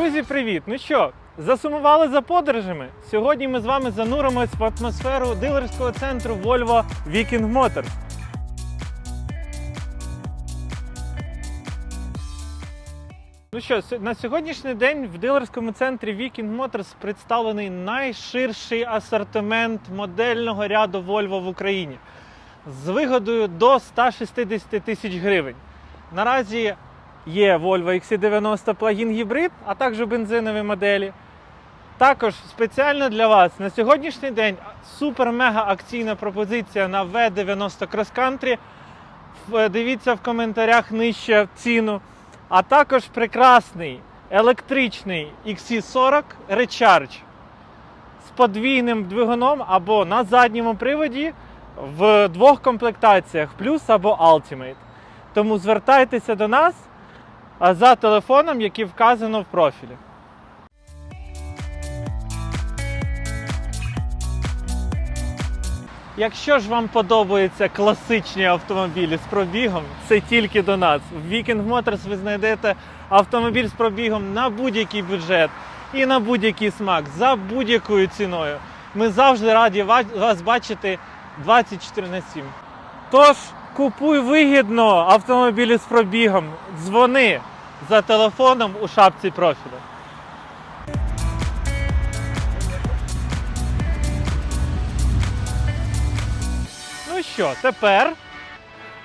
Друзі, привіт! Ну що, засумували за подорожами? Сьогодні ми з вами зануримось в атмосферу дилерського центру Volvo Viking Motors. Ну що, на сьогоднішній день в дилерському центрі Viking Motors представлений найширший асортимент модельного ряду Volvo в Україні з вигодою до 160 тисяч гривень. Наразі є Volvo XC90 плагін гібрид, а також бензинові моделі. Також спеціально для вас на сьогоднішній день супер-мега акційна пропозиція на V90 Cross Country. Дивіться в коментарях нижче ціну. А також прекрасний електричний XC40 Recharge з подвійним двигуном або на задньому приводі в двох комплектаціях плюс або Ultimate. Тому звертайтеся до нас за телефоном, який вказано в профілі. Якщо ж вам подобаються класичні автомобілі з пробігом, це тільки до нас. В Weekend Motors ви знайдете автомобіль з пробігом на будь-який бюджет і на будь-який смак за будь-якою ціною. Ми завжди раді вас бачити 24 на 7. Тож купуй вигідно автомобілі з пробігом. Дзвони за телефоном у шапці профілю. Ну що, тепер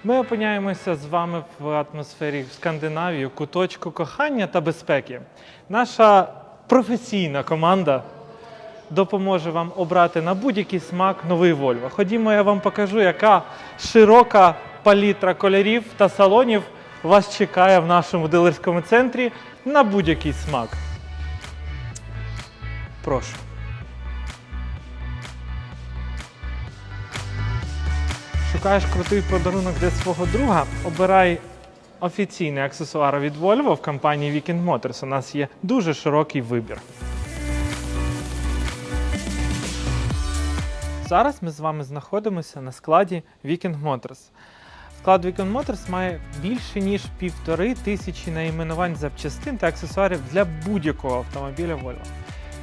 ми опиняємося з вами в атмосфері в Скандинавії, куточку кохання та безпеки. Наша професійна команда допоможе вам обрати на будь-який смак новий Volvo. Ходімо, я вам покажу, яка широка палітра кольорів та салонів вас чекає в нашому дилерському центрі на будь-який смак. Прошу. Шукаєш крутий подарунок для свого друга, обирай офіційний аксесуар від Volvo в компанії Weekend Motors. У нас є дуже широкий вибір. Зараз ми з вами знаходимося на складі Weekend Motors. Склад Weekend Motors має більше ніж півтори тисячі найменувань запчастин та аксесуарів для будь-якого автомобіля Volvo.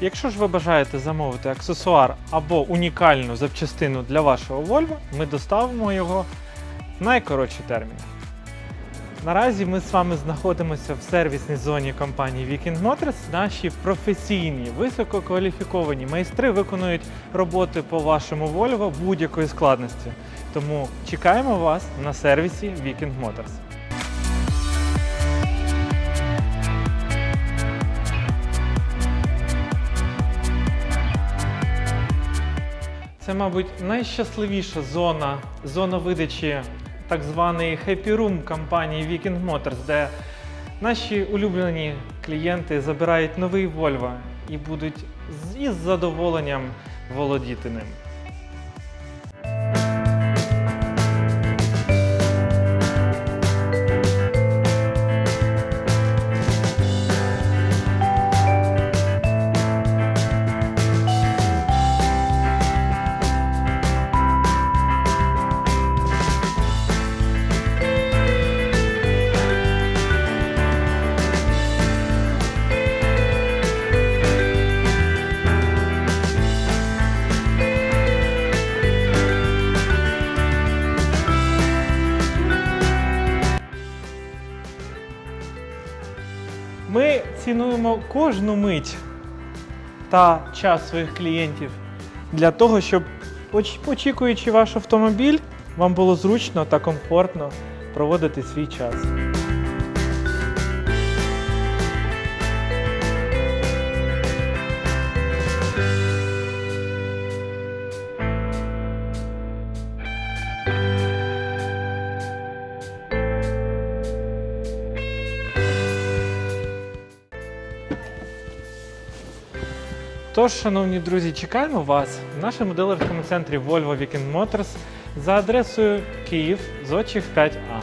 Якщо ж ви бажаєте замовити аксесуар або унікальну запчастину для вашого Volvo, ми доставимо його в найкоротші терміни. Наразі ми з вами знаходимося в сервісній зоні компанії Weekend Motors. Наші професійні, висококваліфіковані майстри виконують роботи по вашому Volvo будь-якої складності. Тому чекаємо вас на сервісі Weekend Motors. Це, мабуть, найщасливіша зона, зона видачі так званий Happy Room компанії Viking Motors, де наші улюблені клієнти забирають новий Volvo і будуть із задоволенням володіти ним. Цінуємо кожну мить та час своїх клієнтів для того, щоб, очікуючи ваш автомобіль, вам було зручно та комфортно проводити свій час. Тож, шановні друзі, чекаємо вас в нашому дилерському центрі Volvo Weekend Motors за адресою Київ Зодчих 5А.